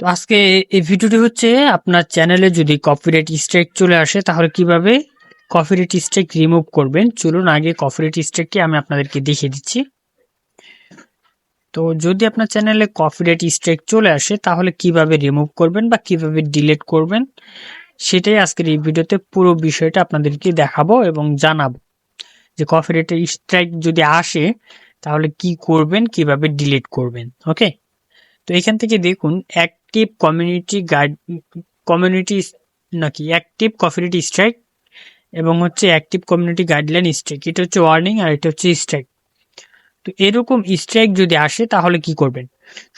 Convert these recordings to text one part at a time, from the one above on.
তো আজকে এই ভিডিওটি হচ্ছে আপনার চ্যানেলে যদি কপিরাইট স্ট্রাইক চলে আসে, তাহলে কীভাবে কপিরাইট স্ট্রাইক রিমুভ করবেন? চলুন আগে কপিরাইট স্ট্রাইকটি আমি আপনাদেরকে দেখিয়ে দিচ্ছি। তো যদি আপনার চ্যানেলে কপিরাইট স্ট্রাইক চলে আসে, তাহলে কীভাবে রিমুভ করবেন বা কীভাবে ডিলিট করবেন? সেটাই আজকের এই ভিডিওতে পুরো বিষয়টা আপনাদেরকে দেখাবো এবং জানাব। যে কপিরাইট স্ট্রাইক যদি আসে, তাহলে কি করবেন? কীভাবে ডিলিট করবেন? ওকে তো এখান থেকে দেখুন অ্যাক্টিভ কমিউনিটি গাইড কমিউনিটি নাকি অ্যাক্টিভ কমিউনিটি স্ট্রাইক এবং হচ্ছে অ্যাক্টিভ কমিউনিটি গাইডলাইন স্ট্রাইক এটা হচ্ছে ওয়ার্নিং আর এটা হচ্ছে স্ট্রাইক তো এরকম স্ট্রাইক যদি আসে, তাহলে কি করবেন?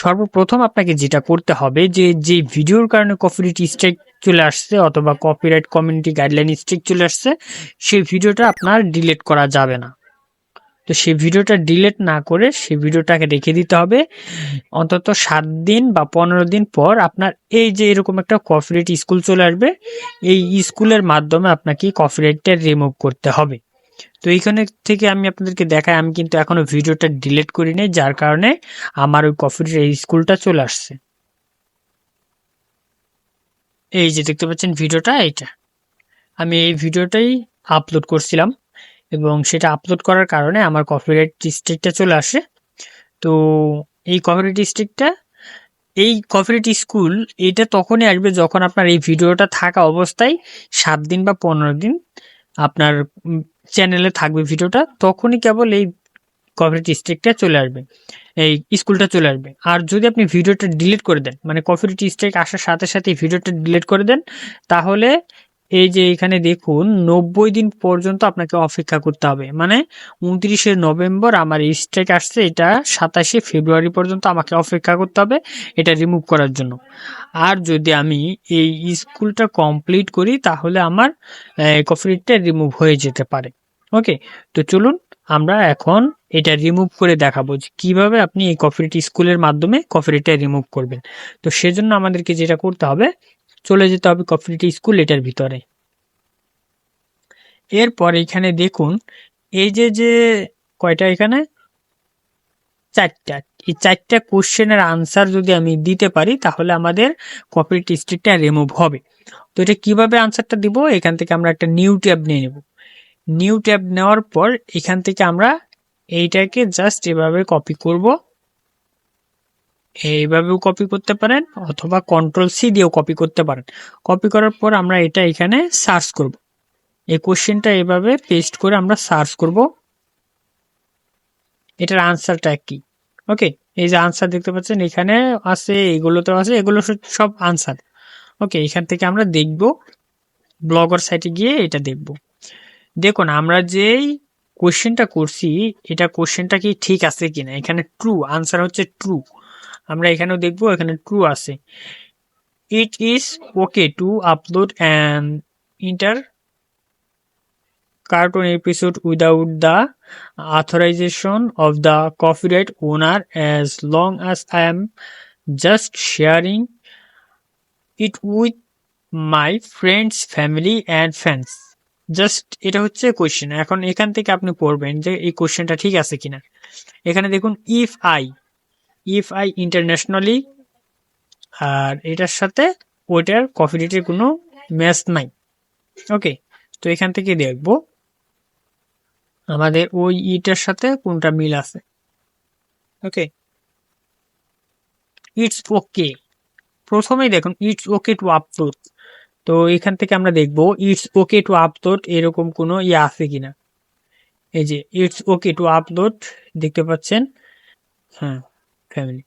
সর্বপ্রথম আপনাকে যেটা করতে হবে যে যে ভিডিওর কারণে কপিরাইট স্ট্রাইক চলে আসছে অথবা কপিরাইট কমিউনিটি গাইডলাইন স্ট্রাইক চলে আসছে, সেই ভিডিওটা আপনার ডিলিট করা যাবে না। তো সেই ভিডিওটা ডিলেট না করে সেই ভিডিওটাকে রেখে দিতে হবে। অন্তত সাত দিন বা পনেরো দিন পর আপনার এই যে এরকম একটা কপিরাইট স্কুল চলে আসবে, এই স্কুলের মাধ্যমে আপনাকে কপিরাইটটা রিমুভ করতে হবে। তো এইখানে থেকে আমি আপনাদেরকে দেখাই, আমি কিন্তু এখনও ভিডিওটা ডিলেট করি নাই, যার কারণে আমার ওই কপিরাইট স্কুলটা চলে আসছে। এই যে দেখতে পাচ্ছেন ভিডিওটা, এইটা। আমি এই ভিডিওটাই আপলোড করছিলাম। এবং সেটা আপলোড করার কারণে আমার কপিরাইট স্ট্রিকটা চলে আসে। তো এই কপিরাইট স্ট্রিকটা এই কপিরাইট স্কুল এটা তখনই আসবে যখন আপনার এই ভিডিওটা থাকা অবস্থায় সাত দিন বা পনেরো দিন আপনার চ্যানেলে থাকবে ভিডিওটা, তখনই কেবল এই কপিরাইট স্ট্রিকটা চলে আসবে, এই স্কুলটা চলে আসবে। আর যদি আপনি ভিডিওটা ডিলিট করে দেন মানে কপিরাইট স্ট্রাইক আসার সাথে সাথে ভিডিওটা ডিলিট করে দেন, তাহলে এই যে এখানে দেখুন, নব্বই দিন পর্যন্ত আপনাকে অপেক্ষা করতে হবে। মানে উনত্রিশে নভেম্বর আমার স্ট্রাইক আসছে, এটা সাতাশে ফেব্রুয়ারি পর্যন্ত আমাকে অপেক্ষা করতে হবে, এটা রিমুভ করার জন্য। আর যদি আমি এই স্কুলটা কমপ্লিট করি, তাহলে আমার কপিরাইটটা রিমুভ হয়ে যেতে পারে। ওকে তো চলুন, আমরা এখন এটা রিমুভ করে দেখাবো যে কীভাবে আপনি এই কপিরাইট স্কুলের মাধ্যমে কপিরাইটটা রিমুভ করবেন। তো সেজন্য আমাদেরকে যেটা করতে হবে চলে যেতে হবে কপিরাইট স্কুল এটার ভিতরে। এরপর এখানে দেখুন, এই যে যে কয়টা এখানে? চারটা। এই চারটা কোশ্চেনের আনসার যদি আমি দিতে পারি, তাহলে আমাদের কপিরাইট স্ট্রিকটা রিমুভ হবে। তো এটা কীভাবে আনসারটা দিব? এখান থেকে আমরা একটা নিউ ট্যাব নিয়ে নেব। নিউ ট্যাব নেওয়ার পর এখান থেকে আমরা এইটাকে জাস্ট এভাবে কপি করব। এইভাবেও কপি করতে পারেন অথবা কন্ট্রোল সি দিয়েও কপি করতে পারেন। কপি করার পর আমরা এটা এখানে সার্চ করব। এই কোশ্চেনটা এভাবে পেস্ট করে আমরা সার্চ করব। এটার আনসারটা কি? ওকে এই যে আনসার দেখতে পাচ্ছেন, এখানে আছে এগুলোতে আছে, এগুলো সব আনসার ওকে এখান থেকে আমরা দেখব ব্লগার সাইটে গিয়ে এটা দেখব। দেখুন, আমরা যেই কোশ্চেনটা করছি, এটা কোশ্চেনটা কি ঠিক আছে কিনা? এখানে ট্রু আনসার হচ্ছে ট্রু আমরা এখানেও দেখব, এখানে ট্রু আছে। It is okay to upload and inter cartoon episode without the authorization of the copyright owner as long as I am just sharing it with my friends family and fans. Just এটা হচ্ছে question এখন এখান থেকে আপনি পড়বেন যে এই কোয়েশ্চেনটা ঠিক আছে কিনা। এখানে দেখুন if I if I internationally আর এটার সাথে ওইটার কপিরাইটের কোনো ম্যাচ নাই। ওকে তো এখান থেকে দেখব আমাদের ওই ইটার সাথে কোনটা মিল আছে। ওকে ইটস ওকে প্রথমেই দেখুন ইটস ওকে টু আপলোড তো এখান থেকে আমরা দেখব ইটস ওকে টু আপলোড এরকম কোনো ইয়ে আছে কিনা। এই যে ইটস ওকে টু আপলোড দেখতে পাচ্ছেন? হ্যাঁ। ফ্যামিলি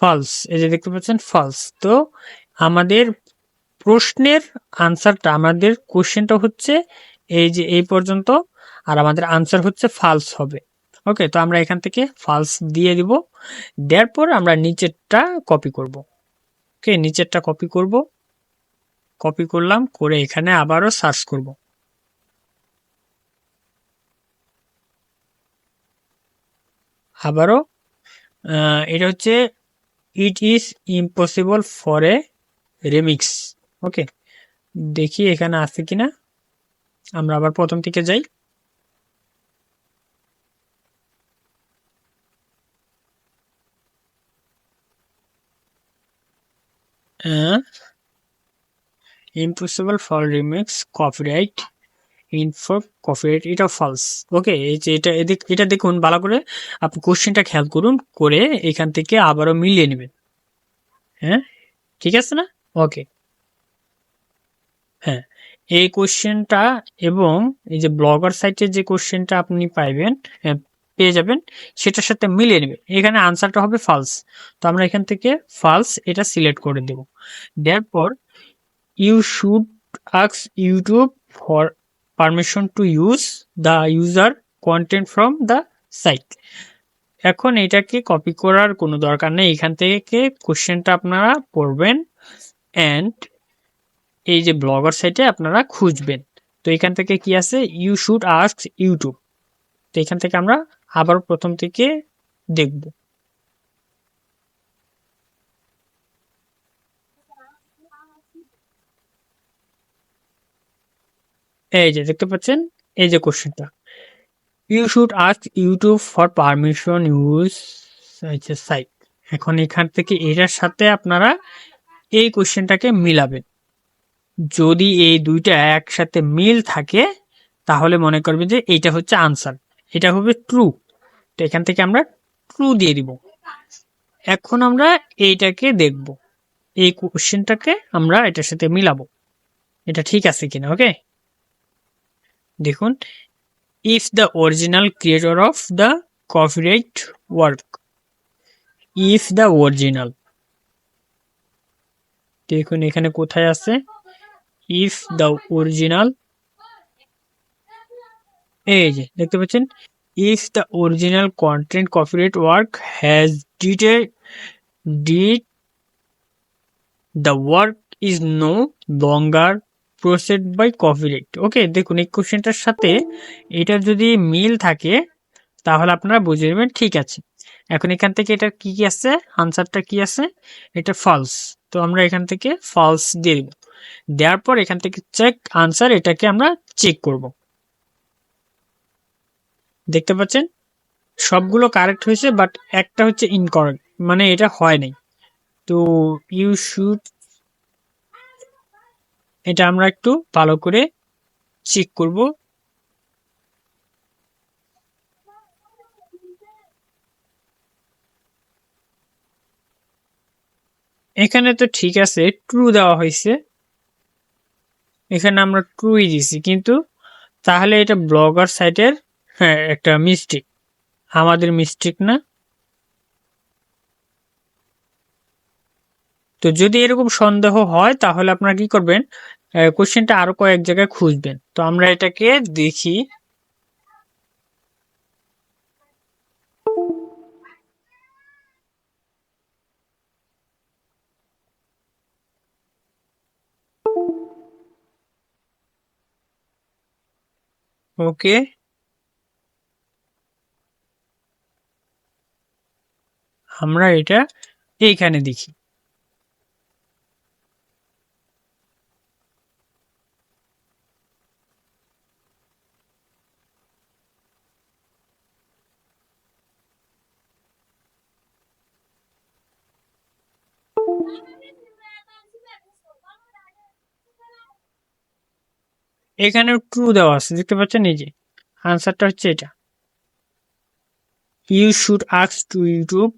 ফলস এই যে দেখতে পাচ্ছেন ফলস তো আমাদের প্রশ্নের আনসারটা আমাদের কোশ্চেনটা হচ্ছে এই যে এই পর্যন্ত, আর আমাদের আনসার হচ্ছে ফালস হবে। ওকে তো আমরা এখান থেকে ফালস দিয়ে দিব। দেওয়ার পর আমরা নিচেরটা কপি করব। ওকে নিচেরটা কপি করব। কপি করলাম, করে এখানে আবারও সার্চ করব। আবারও এটা হচ্ছে it is impossible for a remix okay দেখি এখানে আছে কিনা। আমরা আবার প্রথম থেকে যাই। Impossible for remix copyright info copyright এটা ফলস ওকে এই যে এটা এটা দেখুন ভালো করে আপনি কোশ্চেনটা খেয়াল করুন করে এখান থেকে আবারও মিলিয়ে নেবেন। হ্যাঁ? ঠিক আছে না? ওকে হ্যাঁ এই কোশ্চেনটা এবং এই যে ব্লগার সাইটের যে কোশ্চেনটা আপনি পাইবেন আহ, পেয়ে যাবেন সেটার সাথে মিলিয়ে নেবেন। এখানে আনসারটা হবে ফালস তো আমরা এখান থেকে ফালস এটা সিলেক্ট করে দেব। দেওয়ার পর you should আক্স YouTube for permission to use the user content from the site এখন এটাকে কপি করার কোনো দরকার নেই। এখান থেকে কোশ্চেনটা আপনারা পড়বেন অ্যান্ড এই যে ব্লগার সাইটে আপনারা খুঁজবেন। তো এখান থেকে কি আছে? ইউ শুড আস্ক ইউটিউব তো এখান থেকে আমরা আবার প্রথম থেকে দেখব। এই যে দেখতে পাচ্ছেন? এই যে কোশ্চেনটা। You should ask YouTube for permission use site এখন এখান থেকে এটার সাথে আপনারা এই কোশ্চেনটাকে মিলাবেন। যদি এই দুইটা একসাথে মিল থাকে, তাহলে মনে করবে যে এইটা হচ্ছে আনসার। এটা হবে ট্রু তো এখান থেকে আমরা ট্রু দিয়ে দিব। এখন আমরা এইটাকে দেখব। এই কোশ্চেনটাকে আমরা এটার সাথে মিলাবো। এটা ঠিক আছে কিনা ওকে দেখুন if the original creator of the copyright work if the original দেখুন এখানে কোথায় আছে ইফ দ্য অরিজিনাল এই যে দেখতে পাচ্ছেন if the original content copyright work has ডিটেড did the work is no longer protected by copyright okay দেখুন, এই কোশ্চেনটার সাথে এটা যদি মিল থাকে, তাহলে আপনারা বুঝে নেবেন, ঠিক আছে। এখন এখান থেকে এটা কি কি আছে? আনসারটা কি আছে? এটা ফলস তো আমরা এখান থেকে ফলস দিয়ে দিব। দেওয়ার পর এখান থেকে চেক আনসার এটাকে আমরা চেক করব। দেখতে পাচ্ছেন? সবগুলো কারেক্ট হয়েছে বাট একটা হচ্ছে ইনকারেক্ট মানে এটা হয় নাই। তো ইউ শুড এটা আমরা একটু ভালো করে চেক করব। এখানে তো ঠিক আছে ট্রু দেওয়া হয়েছে। এখানে আমরা ট্রুই দিছি কিন্তু তাহলে এটা ব্লগার সাইটের হ্যাঁ একটা মিস্টেক আমাদের মিস্টেক না। তো যদি এরকম সন্দেহ হয়, তাহলে আপনারা কি করবেন? কোশ্চেনটা আরও কয়েক জায়গায় খুঁজবেন। তো আমরা এটাকে দেখি। ওকে। আমরা এটা এইখানে দেখি। এখানে ট্রু দেওয়া আছে, দেখতে পাচ্ছেন এই যে। আনসারটা হচ্ছে এটা। You should আক্স to YouTube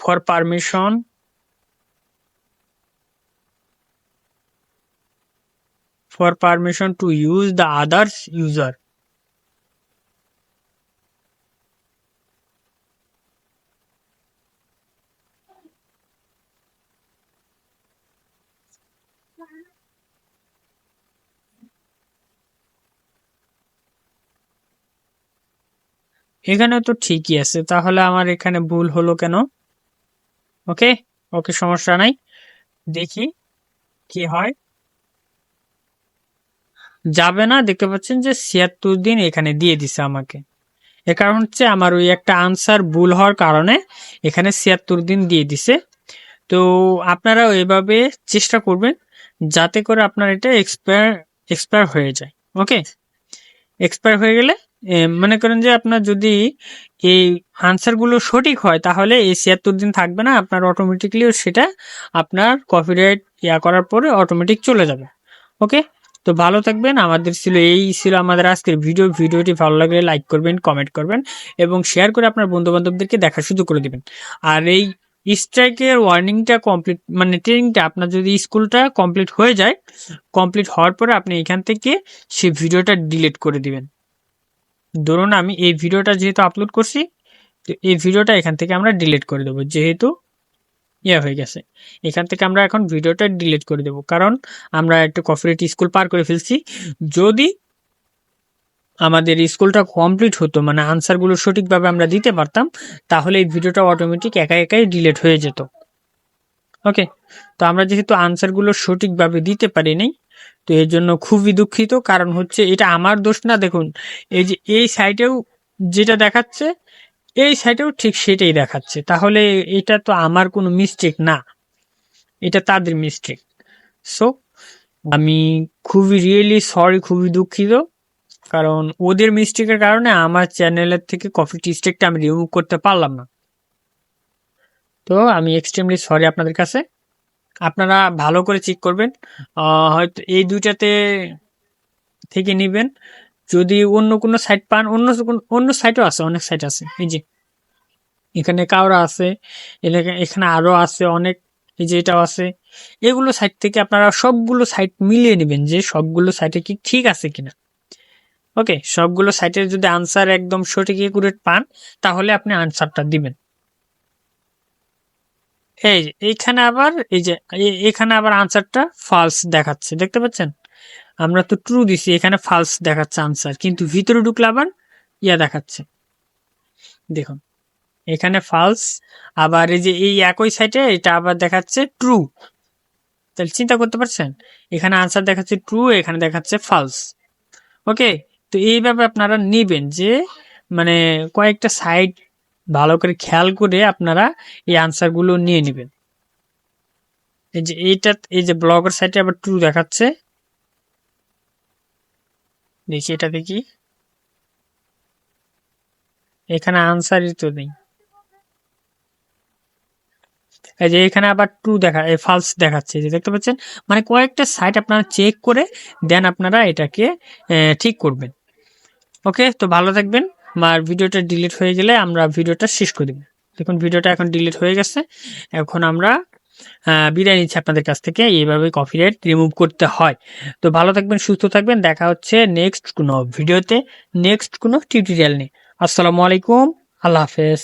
for permission for permission to use the others user এখানে তো ঠিকই আছে, তাহলে আমার এখানে ভুল হলো কেন? ওকে ওকে সমস্যা নাই। দেখি কি হয়। যাবে না, দেখতে পাচ্ছেন যে ছিয়াত্তর দিন এখানে দিয়ে দিছে আমাকে। এ কারণ হচ্ছে আমার ওই একটা আনসার ভুল হওয়ার কারণে এখানে ছিয়াত্তর দিন দিয়ে দিছে। তো আপনারা এভাবে চেষ্টা করবেন যাতে করে আপনার এটা এক্সপায়ার এক্সপায়ার হয়ে যায় ওকে এক্সপায়ার হয়ে গেলে মনে করেন যে আপনার যদি এই আনসারগুলো সঠিক হয়, তাহলে এই ছিয়াত্তর দিন থাকবে না, আপনার অটোমেটিকলিও সেটা আপনার কপিরাইট ইয়া করার পরে অটোমেটিক চলে যাবে ওকে তো ভালো থাকবেন, আমাদের ছিল, এই ছিল আমাদের আজকের ভিডিও ভিডিওটি ভালো লাগলে লাইক করবেন কমেন্ট করবেন, এবং শেয়ার করে আপনার বন্ধু বান্ধবদেরকে দেখা সুযোগ করে দিবেন। আর এই স্ট্রাইকের ওয়ার্নিংটা কমপ্লিট মানে ট্রেনিংটা আপনার যদি স্কুলটা কমপ্লিট হয়ে যায় কমপ্লিট হওয়ার পরে আপনি এখান থেকে সেই ভিডিওটা ডিলিট করে দিবেন। ধরুন আমি এই ভিডিওটা যেহেতু আপলোড করছি, তো এই ভিডিওটা এখান থেকে আমরা ডিলিট করে দেবো, যেহেতু ইয়ে হয়ে গেছে। এখান থেকে আমরা এখন ভিডিওটা ডিলিট করে দেবো, কারণ আমরা একটু কফিরেট স্কুল পার করে ফেলছি। যদি আমাদের স্কুলটা কমপ্লিট হতো মানে আনসারগুলো সঠিকভাবে আমরা দিতে পারতাম, তাহলে এই ভিডিওটা অটোমেটিক একা একাই ডিলেট হয়ে যেত। ওকে তো আমরা যেহেতু আনসারগুলো সঠিকভাবে দিতে পারি পারিনি, তো এর জন্য খুবই দুঃখিত। কারণ হচ্ছে এটা আমার দোষ না, দেখুন, এই যে এই সাইটেও যেটা দেখাচ্ছে, এই সাইটেও ঠিক সেটাই দেখাচ্ছে। তাহলে এটা তো আমার কোনো মিস্টেক না, এটা তাদের মিস্টেক সো আমি খুবই রিয়েলি সরি খুবই দুঃখিত। কারণ ওদের মিস্টেকের কারণে আমার চ্যানেলের থেকে কফি টিস্টেকটা আমি রিমুভ করতে পারলাম না। তো আমি এক্সট্রিমলি সরি আপনাদের কাছে। আপনারা ভালো করে চেক করবেন। হয়তো এই দুইটাতে থেকে নেবেন। যদি অন্য কোনো সাইট পান, অন্য অন্য সাইটও আছে, অনেক সাইট আছে। এই যে, এখানে কাউরা আছে এখানে আরও আছে, অনেক এই যে এটাও আছে। এগুলো সাইট থেকে আপনারা সবগুলো সাইট মিলিয়ে নেবেন যে সবগুলো সাইটে কি ঠিক আছে কিনা। ওকে সবগুলো সাইটের যদি আনসার একদম সঠিক একুরেট পান, তাহলে আপনি আনসারটা দিবেন। এই এইখানে আবার, এই যে এখানে আবার আনসারটা ফালস দেখাচ্ছে, দেখতে পাচ্ছেন? আমরা তো ট্রু দিছি, এখানে ফালস দেখাচ্ছে আনসার কিন্তু ভিতরে ঢুকলে আবার ইয়া দেখাচ্ছে। দেখুন, এখানে ফালস আবার এই যে, এই একই সাইটে এটা আবার দেখাচ্ছে ট্রু তাহলে চিন্তা করতে পারছেন? এখানে আনসার দেখাচ্ছে ট্রু এখানে দেখাচ্ছে ফালস ওকে তো এইভাবে আপনারা নেবেন যে মানে কয়েকটা সাইট ভালো করে খেয়াল করে আপনারা এই আনসারগুলো নিয়ে নেবেন। এই যে এইটা, এই যে ব্লগের সাইটে আবার ট্রু দেখাচ্ছে। দেখি এটা দেখি। এখানে আনসারই তো নেই। এই যে এখানে আবার ট্রু দেখা ফালস দেখাচ্ছে। যে দেখতে পাচ্ছেন? মানে কয়েকটা সাইট আপনারা চেক করে দেন আপনারা এটাকে ঠিক করবেন। ওকে তো ভালো থাকবেন। আর ভিডিওটা ডিলিট হয়ে গেলে আমরা ভিডিওটা শেষ করে দেব। দেখুন, ভিডিওটা এখন ডিলিট হয়ে গেছে। এখন আমরা বিদায় নিচ্ছি আপনাদের কাছ থেকে। এইভাবে কপিরাইট রিমুভ করতে হয়। তো ভালো থাকবেন, সুস্থ থাকবেন। দেখা হচ্ছে নেক্সট কোনো ভিডিওতে নেক্সট কোনো টিউটোরিয়াল নেই আসসালামু আলাইকুম। আল্লাহ হাফেজ।